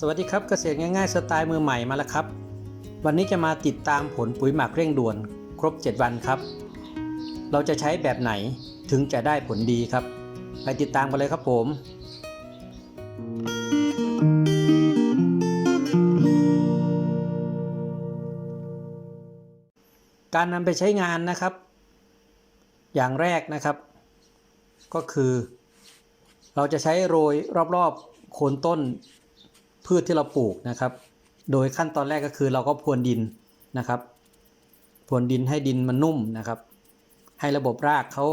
สวัสดีครับเกษตรง่ายๆสไตล์มือใหม่มาแล้วครับ วันนี้จะมาติดตามผลปุ๋ยหมักเร่งด่วน ครบ 7 วันครับ เราจะใช้แบบไหนถึงจะได้ผลดีครับ ไปติดตามกันเลยครับผมการนำไปใช้งานนะครับ อย่างแรกนะครับ ก็คือ เราจะใช้โรยรอบๆโคนต้น พืชที่เราปลูกนะครับ โดยขั้นตอนแรกก็คือเราก็พรวนดินนะครับพรวนดินให้ดินมันนุ่มนะครับ ให้ระบบรากเขา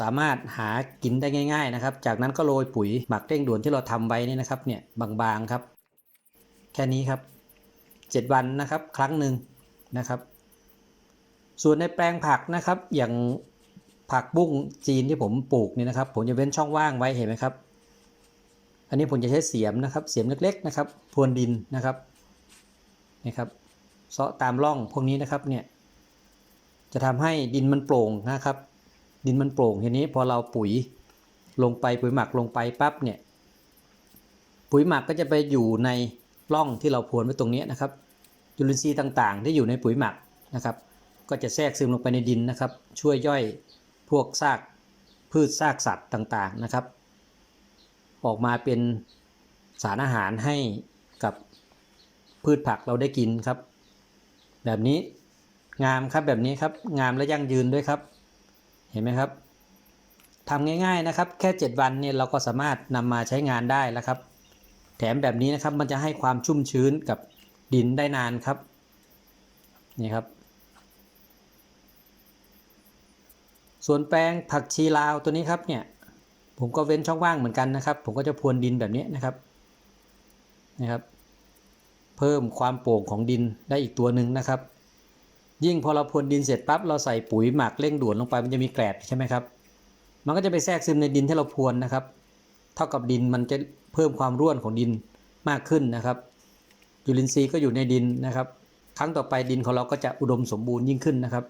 สามารถหากินได้ง่าย ๆนะครับ จากนั้นก็โรยปุ๋ยหมักเร่งด่วนที่เราทำไว้นี่นะครับเนี่ยบางๆครับ แค่นี้ครับ 7 วันนะครับ ครั้งหนึ่งนะครับ ส่วนในแปลงผักนะครับ อย่างผักบุ้งจีนที่ผมปลูกนี่นะครับ ผมจะเว้นช่องว่างไว้เห็นไหมครับ อันนี้ผมจะใช้เสียมนะครับเสียมเล็กๆนะครับพรวนดินนะครับนี่ครับเซาะตามร่องพวกนี้นะครับเนี่ยจะทำให้ดินมันโปร่งนะครับ ดินมันโปร่งทีนี้พอเราปุ๋ยลงไปปุ๋ยหมักลงไปปั๊บเนี่ยปุ๋ยหมักก็จะไปอยู่ในร่องที่เราพรวนไว้ตรงนี้นะครับจุลินทรีย์ต่างๆ ที่อยู่ในปุ๋ยหมักนะครับ ก็จะแทรกซึมลงไปในดินนะครับ ช่วยย่อยพวกซากพืชซากสัตว์ต่างๆนะครับ ออกมาเป็นสารอาหารให้กับพืชผักเราได้กินครับ แบบนี้งามครับแบบนี้ครับงามและยั่งยืนด้วยครับ เห็นไหมครับทำง่ายๆนะครับ แค่ 7 วันเนี่ยเราก็สามารถนำมาใช้งานได้แล้วครับ แถมแบบนี้นะครับมันจะให้ความชุ่มชื้นกับดินได้นานครับนี่ครับ ส่วนแปลงผักชีลาวตัวนี้ครับเนี่ย ผมก็เว้นช่องว่างเหมือนกันนะครับ ผมก็จะพรวนดินแบบนี้นะครับนะครับ เพิ่มความโปร่งของดินได้อีกตัวหนึ่งนะครับ ยิ่งพอเราพรวนดินเสร็จปั๊บเราใส่ปุ๋ยหมักเร่งด่วนลงไปมันจะมีแกลบใช่ไหมครับ มันก็จะไปแทรกซึมในดินที่เราพรวนนะครับ เท่ากับดินมันจะเพิ่มความร่วนของดินมากขึ้นนะครับจุลินทรีย์ก็อยู่ในดินนะครับ ครั้งต่อไปดินของเราก็จะอุดมสมบูรณ์ยิ่งขึ้นนะครับ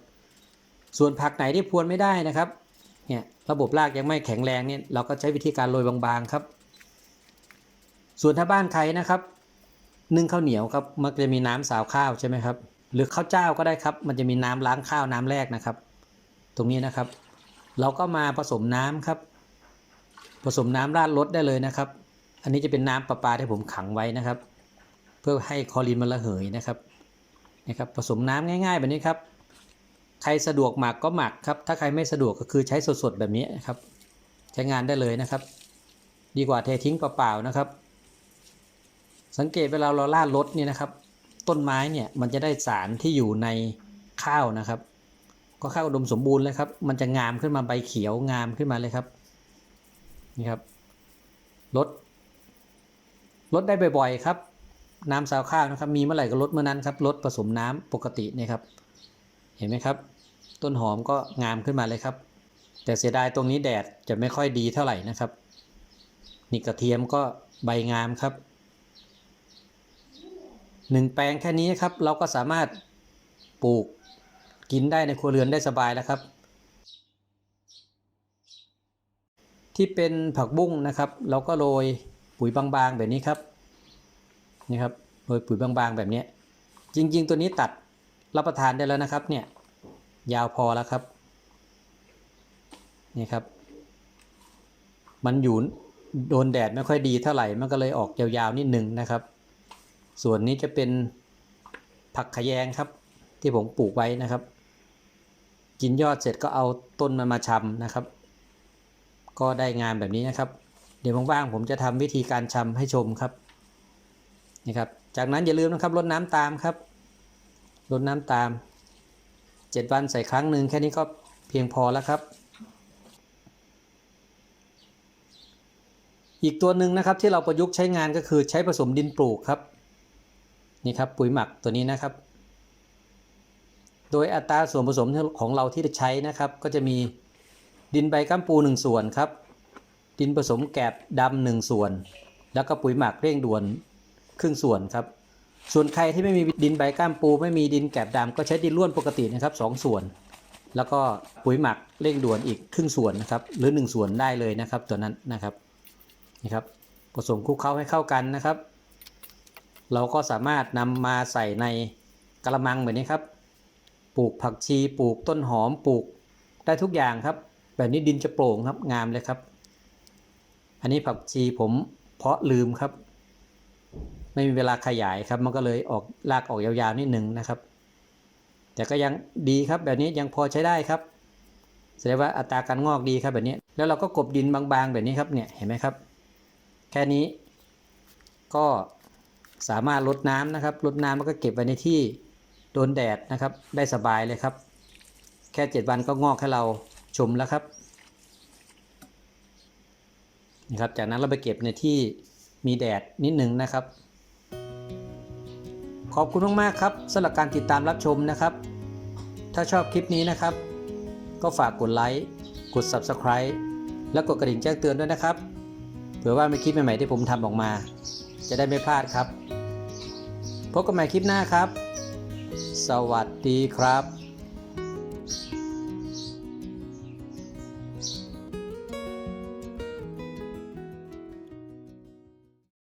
ส่วนผักไหนที่พรวนไม่ได้นะครับ เนี่ยระบบรากยังไม่แข็งแรงเนี่ยเราก็ใช้วิธีการโรยบางๆครับ ส่วนถ้าบ้านใครนะครับ นึ่งข้าวเหนียวครับมันจะมีน้ำสาวข้าวใช่ไหมครับ หรือข้าวเจ้าก็ได้ครับ มันจะมีน้ำล้างข้าวน้ำแรกนะครับ ตรงนี้นะครับ เราก็มาผสมน้ำครับ ผสมน้ำราดรสได้เลยนะครับ อันนี้จะเป็นน้ำประปาที่ผมขังไว้นะครับ เพื่อให้คอรีนมันระเหยนะครับนะครับผสมน้ำง่ายๆแบบนี้ครับ ใครสะดวกหมักก็หมักครับ ถ้าใครไม่สะดวกก็คือใช้สดๆแบบนี้ครับ ใช้งานได้เลยนะครับ ดีกว่าเททิ้งเปล่าๆนะครับ สังเกตเวลาเราลาดรถเนี่ยนะครับ ต้นไม้เนี่ยมันจะได้สารที่อยู่ในข้าวนะครับ ก็ข้าวอุดมสมบูรณ์เลยครับ มันจะงามขึ้นมาใบเขียวงามขึ้นมาเลยครับนี่ครับลดลดได้บ่อยๆครับ น้ำซาวข้าวนะครับ มีเมื่อไหร่ก็ลดเมื่อนั้นครับลดผสมน้ำปกติเนี่ยครับ เห็นไหมครับ ต้นหอมก็งามขึ้นมาเลยครับ แต่เสียดายตรงนี้แดดจะไม่ค่อยดีเท่าไหร่นะครับ นี่กระเทียมก็ใบงามครับหนึ่งแปลงแค่นี้ครับ เราก็สามารถปลูกกินได้ในครัวเรือนได้สบายแล้วครับ ที่เป็นผักบุ้งนะครับ เราก็โรยปุ๋ยบางๆแบบนี้ครับนี่ครับโรยปุ๋ยบางๆแบบนี้ จริง ๆ ตัวนี้ตัด รับประทานได้แล้วนะครับเนี่ยยาวพอแล้วครับนี่ครับ มันอยู่โดนแดดไม่ค่อยดีเท่าไหร่มันก็เลยออกยาวๆนิดหนึ่งนะครับ ส่วนนี้จะเป็นผักขยงครับ ที่ผมปลูกไว้นะครับ กินยอดเสร็จก็เอาต้นมันมาชำนะครับ ก็ได้งานแบบนี้นะครับ เดี๋ยวว่างๆผมจะทำวิธีการชำให้ชมครับนี่ครับ จากนั้นอย่าลืมนะครับรดน้ำตามครับ รดน้ำตาม 7 วันใส่ครั้งหนึ่งแค่นี้ก็เพียงพอแล้วครับ อีกตัวหนึ่งนะครับที่เราประยุกต์ใช้งานก็คือใช้ผสมดินปลูกครับ นี่ครับปุ๋ยหมักตัวนี้นะครับ โดยอัตราส่วนผสมของเราที่จะใช้นะครับ ก็จะมีดินใบกัมปู 1 ส่วนครับ ดินผสมแกบดำหนึ่งส่วน แล้วก็ปุ๋ยหมักเร่งด่วนครึ่งส่วนครับ ส่วนใครที่ไม่มีดินใบก้ามปู ไม่มีดินแกบดำก็ใช้ดินล้วนปกตินะครับสองส่วน แล้วก็ปุ๋ยหมักเร่งด่วนอีกครึ่งส่วนนะครับหรือ 1 ส่วนได้เลยนะครับตัวนั้นนะครับนี่ครับผสมคลุกเคล้าให้เข้ากันนะครับ เราก็สามารถนำมาใส่ในกระมังแบบนี้ครับ ปลูกผักชีปลูกต้นหอมปลูกได้ทุกอย่างครับ แบบนี้ดินจะโปร่งครับงามเลยครับ อันนี้ผักชีผมเพาะลืมครับ ไม่มีเวลาขยายครับ มันก็เลยออกรากออกยาวๆนิดหนึ่งนะครับ แต่ก็ยังดีครับแบบนี้ยังพอใช้ได้ครับแสดงว่าอัตราการงอกดีครับแบบนี้ แล้วเราก็กบดินบางๆแบบนี้ครับเนี่ยเห็นไหมครับ แค่นี้ก็สามารถลดน้ำนะครับลดน้ำแล้วก็เก็บไว้ในที่โดนแดดนะครับ ได้สบายเลยครับ แค่เจ็ดวันก็งอกให้เราชมแล้วครับนะครับ จากนั้นเราไปเก็บในที่มีแดดนิดหนึ่งนะครับ ขอบคุณมากๆครับสำหรับการติดตามรับชมนะครับ ถ้าชอบคลิปนี้นะครับ ก็ฝากกดไลค์กด Subscribe และกดกระดิ่งแจ้งเตือนด้วยนะครับ เผื่อว่ามีคลิปใหม่ๆที่ผมทำออกมา จะได้ไม่พลาดครับ พบกันใหม่คลิปหน้าครับ สวัสดีครับ